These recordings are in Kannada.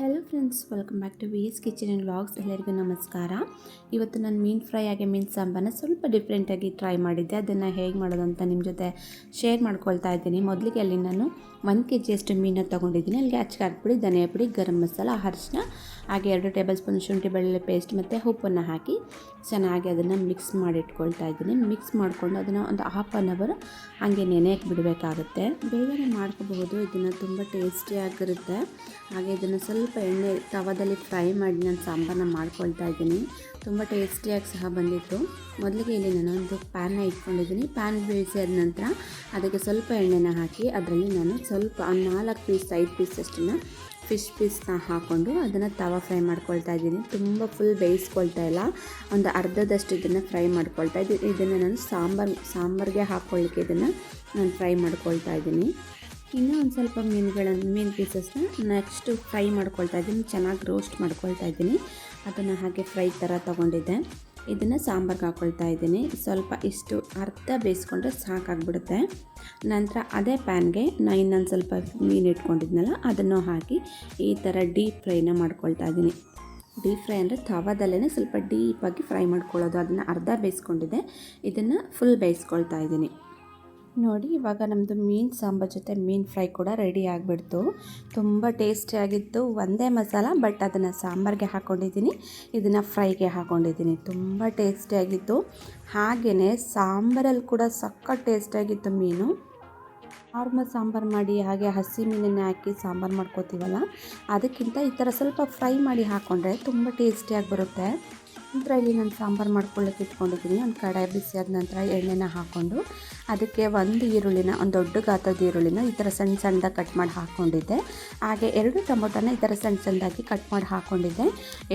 Hello friends welcome back to V S kitchen and vlogs ಎಲ್ಲರಿಗೂ ನಮಸ್ಕಾರ. ಇವತ್ತು ನಾನು ಮೀನು ಫ್ರೈ ಆಗಿ ಮೀನು ಸಾಂಬಾರನ್ನ ಸ್ವಲ್ಪ ಡಿಫ್ರೆಂಟಾಗಿ ಟ್ರೈ ಮಾಡಿದ್ದೆ. ಅದನ್ನು ಹೇಗೆ ಮಾಡೋದು ಅಂತ ನಿಮ್ಮ ಜೊತೆ ಶೇರ್ ಮಾಡ್ಕೊಳ್ತಾ ಇದ್ದೀನಿ. ಮೊದಲಿಗೆ ಅಲ್ಲಿ ನಾನು ಒಂದು ಕೆ ಜಿಯಷ್ಟು ಮೀನನ್ನು ತೊಗೊಂಡಿದ್ದೀನಿ. ಅಲ್ಲಿಗೆ ಅಚ್ಚಕಾರದ ಪುಡಿ, ಧನಿಯಾ ಪುಡಿ, ಗರಂ ಮಸಾಲ ಅರಿಶಿನ ಹಾಗೆ ಎರಡು ಟೇಬಲ್ ಸ್ಪೂನ್ ಶುಂಠಿ, ಬೆಳ್ಳುಳ್ಳಿ ಪೇಸ್ಟ್ ಮತ್ತು ಉಪ್ಪನ್ನು ಹಾಕಿ ಚೆನ್ನಾಗಿ ಅದನ್ನು ಮಿಕ್ಸ್ ಮಾಡಿಟ್ಕೊಳ್ತಾ ಇದ್ದೀನಿ. ಮಿಕ್ಸ್ ಮಾಡಿಕೊಂಡು ಅದನ್ನು ಒಂದು ಹಾಫ್ ಆನ್ ಅವರ್ ಹಾಗೆ ನೆನೆಯಕ್ಕೆ ಬಿಡಬೇಕಾಗುತ್ತೆ. ಬೇಗನೆ ಮಾಡ್ಕೋಬಹುದು. ಇದನ್ನು ತುಂಬ ಟೇಸ್ಟಿಯಾಗಿರುತ್ತೆ ಹಾಗೆ ಇದನ್ನು ಸ್ವಲ್ಪ ಎಣ್ಣೆ ತವದಲ್ಲಿ ಫ್ರೈ ಮಾಡಿ ನಾನು ಸಾಂಬಾರನ್ನ ಮಾಡ್ಕೊಳ್ತಾ ಇದ್ದೀನಿ. ತುಂಬ ಟೇಸ್ಟಿಯಾಗಿ ಸಹ ಬಂದಿತ್ತು. ಮೊದಲಿಗೆ ಇಲ್ಲಿ ನಾನು ಒಂದು ಪ್ಯಾನ್ನ ಇಟ್ಕೊಂಡಿದ್ದೀನಿ. ಪ್ಯಾನ್ ಬೇಯಿಸಿದ ನಂತರ ಅದಕ್ಕೆ ಸ್ವಲ್ಪ ಎಣ್ಣೆನ ಹಾಕಿ ಅದರಲ್ಲಿ ನಾನು ಸ್ವಲ್ಪ ನಾಲ್ಕು ಪೀಸ್, ಐದು ಪೀಸ್ ಅಷ್ಟನ್ನು ಫಿಶ್ ಪೀಸ್ನ ಹಾಕ್ಕೊಂಡು ಅದನ್ನು ತವ ಫ್ರೈ ಮಾಡ್ಕೊಳ್ತಾ ಇದ್ದೀನಿ. ತುಂಬ ಫುಲ್ ಬೇಯಿಸ್ಕೊಳ್ತಾ ಇಲ್ಲ. ಒಂದು ಅರ್ಧದಷ್ಟು ಇದನ್ನು ಫ್ರೈ ಮಾಡ್ಕೊಳ್ತಾ ಇದ್ದೀನಿ. ಇದನ್ನು ನಾನು ಸಾಂಬಾರು, ಸಾಂಬಾರಿಗೆ ಹಾಕ್ಕೊಳ್ಳಿಕ್ಕೆ ಇದನ್ನು ನಾನು ಫ್ರೈ ಮಾಡ್ಕೊಳ್ತಾ ಇದ್ದೀನಿ. ಇನ್ನೂ ಒಂದು ಸ್ವಲ್ಪ ಮೀನುಗಳನ್ನು ಮೀನು ಪೀಸಸ್ನ ನೆಕ್ಸ್ಟು ಫ್ರೈ ಮಾಡ್ಕೊಳ್ತಾ ಇದ್ದೀನಿ. ಚೆನ್ನಾಗಿ ರೋಸ್ಟ್ ಮಾಡ್ಕೊಳ್ತಾ ಇದ್ದೀನಿ. ಅದನ್ನು ಹಾಗೆ ಫ್ರೈ ಥರ ತೊಗೊಂಡಿದ್ದೆ. ಇದನ್ನು ಸಾಂಬಾರ್ಗೆ ಹಾಕ್ಕೊಳ್ತಾ ಇದ್ದೀನಿ. ಸ್ವಲ್ಪ ಇಷ್ಟು ಅರ್ಧ ಬೇಯಿಸ್ಕೊಂಡ್ರೆ ಸಾಕಾಗ್ಬಿಡುತ್ತೆ. ನಂತರ ಅದೇ ಪ್ಯಾನ್ಗೆ ನಾನು ಇನ್ನೊಂದು ಸ್ವಲ್ಪ ಮೀನು ಇಟ್ಕೊಂಡಿದ್ನಲ್ಲ, ಅದನ್ನು ಹಾಕಿ ಈ ಥರ ಡೀಪ್ ಫ್ರೈನ ಮಾಡ್ಕೊಳ್ತಾ ಇದ್ದೀನಿ. ಡೀಪ್ ಫ್ರೈ ಅಂದರೆ ತವಾದಲ್ಲೇ ಸ್ವಲ್ಪ ಡೀಪಾಗಿ ಫ್ರೈ ಮಾಡ್ಕೊಳ್ಳೋದು. ಅದನ್ನು ಅರ್ಧ ಬೇಯಿಸ್ಕೊಂಡಿದ್ದೆ. ಇದನ್ನು ಫುಲ್ ಬೇಯಿಸ್ಕೊಳ್ತಾ ಇದ್ದೀನಿ. ನೋಡಿ, ಇವಾಗ ನಮ್ಮದು ಮೀನು ಸಾಂಬಾರು ಜೊತೆ ಮೀನು ಫ್ರೈ ಕೂಡ ರೆಡಿ ಆಗಿಬಿಡ್ತು. ತುಂಬ ಟೇಸ್ಟಿಯಾಗಿತ್ತು ಒಂದೇ ಮಸಾಲ, ಬಟ್ ಅದನ್ನು ಸಾಂಬಾರಿಗೆ ಹಾಕ್ಕೊಂಡಿದ್ದೀನಿ ಇದನ್ನು ಫ್ರೈಗೆ ಹಾಕ್ಕೊಂಡಿದ್ದೀನಿ ತುಂಬ ಟೇಸ್ಟಿಯಾಗಿತ್ತು ಹಾಗೆಯೇ ಸಾಂಬಾರಲ್ಲಿ ಕೂಡ ಸಕ್ಕ ಟೇಸ್ಟಿಯಾಗಿತ್ತು ಮೀನು. ನಾರ್ಮಲ್ ಸಾಂಬಾರು ಮಾಡಿ, ಹಾಗೆ ಹಸಿ ಮೀನನ್ನು ಹಾಕಿ ಸಾಂಬಾರು ಮಾಡ್ಕೋತೀವಲ್ಲ, ಅದಕ್ಕಿಂತ ಈ ಥರ ಸ್ವಲ್ಪ ಫ್ರೈ ಮಾಡಿ ಹಾಕ್ಕೊಂಡ್ರೆ ತುಂಬ ಟೇಸ್ಟಿಯಾಗಿ ಬರುತ್ತೆ ನಂತರ ಇಲ್ಲಿ ನಾನು ಸಾಂಬಾರು ಮಾಡ್ಕೊಳ್ಳೋಕೆ ಇಟ್ಕೊಂಡಿದ್ದೀನಿ. ಒಂದು ಕಡಾಯಿ ಆದ ನಂತರ ಎಣ್ಣೆನ ಹಾಕ್ಕೊಂಡು ಅದಕ್ಕೆ ಒಂದು ಈರುಳ್ಳಿನ, ಒಂದು ದೊಡ್ಡ ಗಾತ್ರದ ಈರುಳ್ಳಿನ ಈ ಥರ ಸಣ್ಣ ಸಣ್ಣದಾಗಿ ಕಟ್ ಮಾಡಿ ಹಾಕ್ಕೊಂಡಿದ್ದೆ. ಹಾಗೆ ಎರಡು ಟೊಮೊಟೊನ ಈ ಥರ ಸಣ್ಣ ಸಣ್ಣದಾಗಿ ಕಟ್ ಮಾಡಿ ಹಾಕ್ಕೊಂಡಿದ್ದೆ.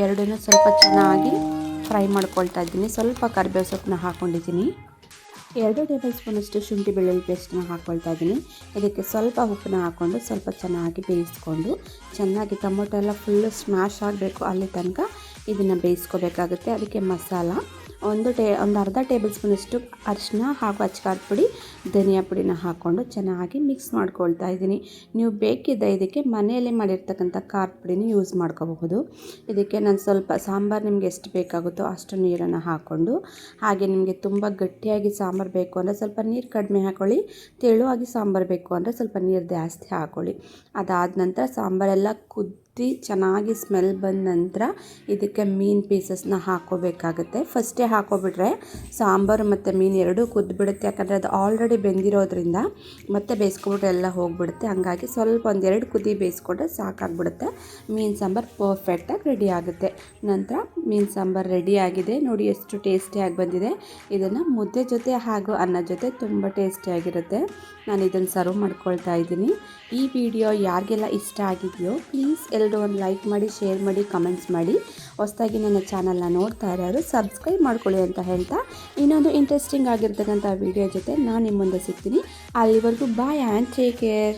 ಎರಡನ್ನೂ ಸ್ವಲ್ಪ ಚೆನ್ನಾಗಿ ಫ್ರೈ ಮಾಡ್ಕೊಳ್ತಾ ಇದ್ದೀನಿ. ಸ್ವಲ್ಪ ಕರಿಬೇವು ಸೊಪ್ಪನ್ನ ಹಾಕ್ಕೊಂಡಿದ್ದೀನಿ. ಎರಡು ಟೇಬಲ್ ಸ್ಪೂನಷ್ಟು ಶುಂಠಿ ಬೆಳ್ಳುಳ್ಳಿ ಪೇಸ್ಟನ್ನ ಹಾಕ್ಕೊಳ್ತಾ ಇದ್ದೀನಿ. ಇದಕ್ಕೆ ಸ್ವಲ್ಪ ಉಪ್ಪನ್ನ ಹಾಕ್ಕೊಂಡು ಸ್ವಲ್ಪ ಚೆನ್ನಾಗಿ ಬೇಯಿಸ್ಕೊಂಡು ಚೆನ್ನಾಗಿ ಟೊಮೊಟೊ ಎಲ್ಲ ಫುಲ್ಲು ಸ್ಮ್ಯಾಶ್ ಆಗಬೇಕು ಅಲ್ಲಿ ತನಕ. ಇದನ್ನು ಬೇಯಿಸ್ಕೋಬೇಕಾಗುತ್ತೆ. ಅದಕ್ಕೆ ಮಸಾಲ, ಒಂದು ಟೇ, ಒಂದು ಅರ್ಧ ಟೇಬಲ್ ಸ್ಪೂನಷ್ಟು ಅರಿಶಿನ ಹಾಗೂ ಅಚ್ಕಾರದ ಪುಡಿ, ಧನಿಯಾ ಪುಡಿನ ಹಾಕ್ಕೊಂಡು ಚೆನ್ನಾಗಿ ಮಿಕ್ಸ್ ಮಾಡ್ಕೊಳ್ತಾ ಇದ್ದೀನಿ. ನೀವು ಬೇಕಿದ್ದ ಇದಕ್ಕೆ ಮನೆಯಲ್ಲೇ ಮಾಡಿರ್ತಕ್ಕಂಥ ಖಾರದ ಪುಡಿನ ಯೂಸ್ ಮಾಡ್ಕೋಬಹುದು. ಇದಕ್ಕೆ ನಾನು ಸ್ವಲ್ಪ ಸಾಂಬಾರು ನಿಮಗೆ ಎಷ್ಟು ಬೇಕಾಗುತ್ತೋ ಅಷ್ಟು ನೀರನ್ನು ಹಾಕ್ಕೊಂಡು, ಹಾಗೆ ನಿಮಗೆ ತುಂಬ ಗಟ್ಟಿಯಾಗಿ ಸಾಂಬಾರು ಬೇಕು ಅಂದರೆ ಸ್ವಲ್ಪ ನೀರು ಕಡಿಮೆ ಹಾಕ್ಕೊಳ್ಳಿ ತೆಳುವಾಗಿ ಸಾಂಬಾರು ಬೇಕು ಅಂದರೆ ಸ್ವಲ್ಪ ನೀರು ಜಾಸ್ತಿ ಹಾಕ್ಕೊಳ್ಳಿ ಅದಾದ ನಂತರ ಸಾಂಬಾರೆಲ್ಲ ಕುದ್ದು ಚೆನ್ನಾಗಿ ಸ್ಮೆಲ್ ಬಂದ ನಂತರ ಇದಕ್ಕೆ ಮೀನು ಪೀಸಸ್ನ ಹಾಕೋಬೇಕಾಗುತ್ತೆ. ಫಸ್ಟೇ ಹಾಕೋಬಿಟ್ರೆ ಸಾಂಬಾರು ಮತ್ತು ಮೀನು ಎರಡೂ ಕುದ್ದುಬಿಡುತ್ತೆ ಯಾಕಂದರೆ ಅದು ಆಲ್ರೆಡಿ ಬೆಂದಿರೋದ್ರಿಂದ ಮತ್ತೆ ಬೇಯಿಸ್ಕೊಬಿಟ್ರೆ ಎಲ್ಲ ಹೋಗಿಬಿಡುತ್ತೆ. ಹಾಗಾಗಿ ಸ್ವಲ್ಪ ಒಂದೆರಡು ಕುದಿ ಬೇಯಿಸ್ಕೊಂಡ್ರೆ ಸಾಕಾಗ್ಬಿಡುತ್ತೆ. ಮೀನು ಸಾಂಬಾರು ಪರ್ಫೆಕ್ಟಾಗಿ ರೆಡಿ ಆಗುತ್ತೆ. ನಂತರ ಮೀನು ಸಾಂಬಾರು ರೆಡಿ ಆಗಿದೆ. ನೋಡಿ ಎಷ್ಟು ಟೇಸ್ಟಿಯಾಗಿ ಬಂದಿದೆ. ಇದನ್ನು ಮುದ್ದೆ ಜೊತೆ ಹಾಗೂ ಅನ್ನ ಜೊತೆ ತುಂಬ ಟೇಸ್ಟಿಯಾಗಿರುತ್ತೆ ನಾನು ಇದನ್ನು ಸರ್ವ್ ಮಾಡ್ಕೊಳ್ತಾ ಇದ್ದೀನಿ. ಈ ವಿಡಿಯೋ ಯಾರಿಗೆಲ್ಲ ಇಷ್ಟ ಆಗಿದೆಯೋ ಪ್ಲೀಸ್ ಎಲ್ಲರೂ ಒಂದು ಲೈಕ್ ಮಾಡಿ, ಶೇರ್ ಮಾಡಿ, ಕಮೆಂಟ್ಸ್ ಮಾಡಿ. ಹೊಸದಾಗಿ ನನ್ನ ಚಾನಲ್ನ ನೋಡ್ತಾ ಇರೋರು ಸಬ್ಸ್ಕ್ರೈಬ್ ಮಾಡ್ಕೊಳ್ಳಿ ಅಂತ ಹೇಳ್ತಾ ಇನ್ನೊಂದು ಇಂಟ್ರೆಸ್ಟಿಂಗ್ ಆಗಿರ್ತಕ್ಕಂಥ ವಿಡಿಯೋ ಜೊತೆ ನಾನು ನಿಮ್ಮ ಮುಂದೆ ಸಿಗ್ತೀನಿ. ಅಲ್ಲಿವರೆಗೂ ಬಾಯ್ ಆ್ಯಂಡ್ ಟೇಕ್ ಕೇರ್